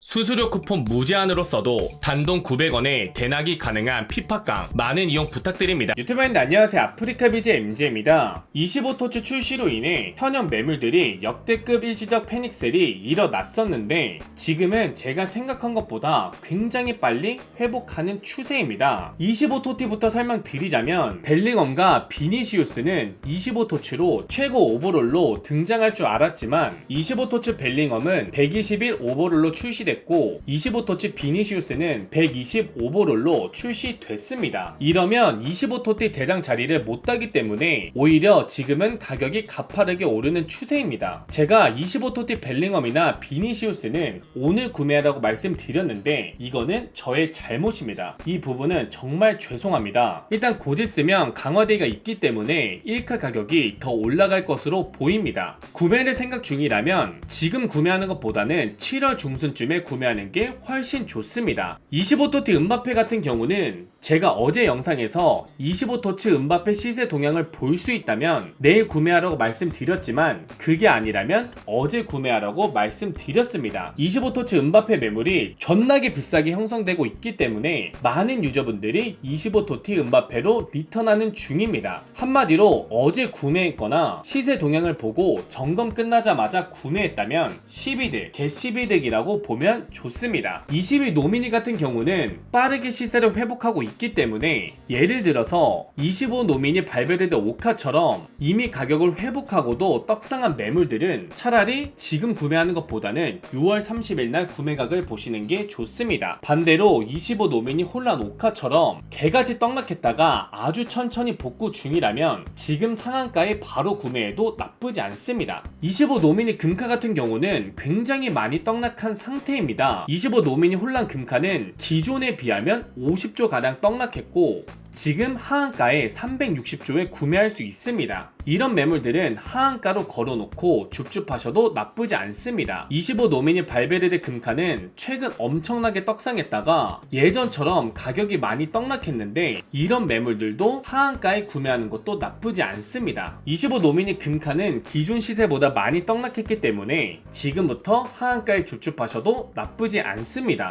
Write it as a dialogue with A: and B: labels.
A: 수수료 쿠폰 무제한으로 써도 단돈 900원에 대낙이 가능한 피파깡 많은 이용 부탁드립니다. 유튜버인데 안녕하세요. 아프리카 비즈 MJ입니다. 25토츠 출시로 인해 현역 매물들이 역대급 일시적 패닉셀이 일어났었는데 지금은 제가 생각한 것보다 굉장히 빨리 회복하는 추세입니다. 25토티부터 설명드리자면 벨링엄과 비니시우스는 25토츠로 최고 오버롤로 등장할 줄 알았지만 25토츠 벨링엄은 121 오버롤로 출시 됐고 25토치 비니시우스는 120 오버롤로 출시됐습니다. 이러면 25토티 대장 자리를 못 따기 때문에 오히려 지금은 가격이 가파르게 오르는 추세입니다. 제가 25토티 벨링엄이나 비니시우스는 오늘 구매하라고 말씀드렸는데 이거는 저의 잘못입니다. 이 부분은 정말 죄송합니다. 일단 곧 있으면 강화대가 있기 때문에 1카 가격이 더 올라갈 것으로 보입니다. 구매를 생각 중이라면 지금 구매하는 것보다는 7월 중순쯤에 구매하는 게 훨씬 좋습니다. 25토티 은바페 같은 경우는 제가 어제 영상에서 25토치 은바페 시세 동향을 볼 수 있다면 내일 구매하라고 말씀드렸지만 그게 아니라면 어제 구매하라고 말씀드렸습니다. 25토치 은바페 매물이 존나게 비싸게 형성되고 있기 때문에 많은 유저분들이 25토티 은바페로 리턴하는 중입니다. 한마디로 어제 구매했거나 시세 동향을 보고 점검 끝나자마자 구매했다면 12득, 개 12득이라고 보면 좋습니다. 20일 노미니 같은 경우는 빠르게 시세를 회복하고 있기 때문에 예를 들어서 25 노미니 발베르데 오카처럼 이미 가격을 회복하고도 떡상한 매물들은 차라리 지금 구매하는 것보다는 6월 30일 날 구매각을 보시는 게 좋습니다. 반대로 25 노미니 혼란 오카처럼 개같이 떡락했다가 아주 천천히 복구 중이라면 지금 상한가에 바로 구매해도 나쁘지 않습니다. 25 노미니 금카 같은 경우는 굉장히 많이 떡락한 상태 입니다. 25 노미니 혼란 금카는 기존에 비하면 50조 가량 떡락했고 지금 하한가에 360조에 구매할 수 있습니다. 이런 매물들은 하한가로 걸어놓고 줍줍하셔도 나쁘지 않습니다. 25 노미니 발베르데 금카는 최근 엄청나게 떡상했다가 예전처럼 가격이 많이 떡락했는데 이런 매물들도 하한가에 구매하는 것도 나쁘지 않습니다. 25 노미니 금카는 기존 시세보다 많이 떡락했기 때문에 지금부터 하한가에 줍줍하셔도 나쁘지 않습니다.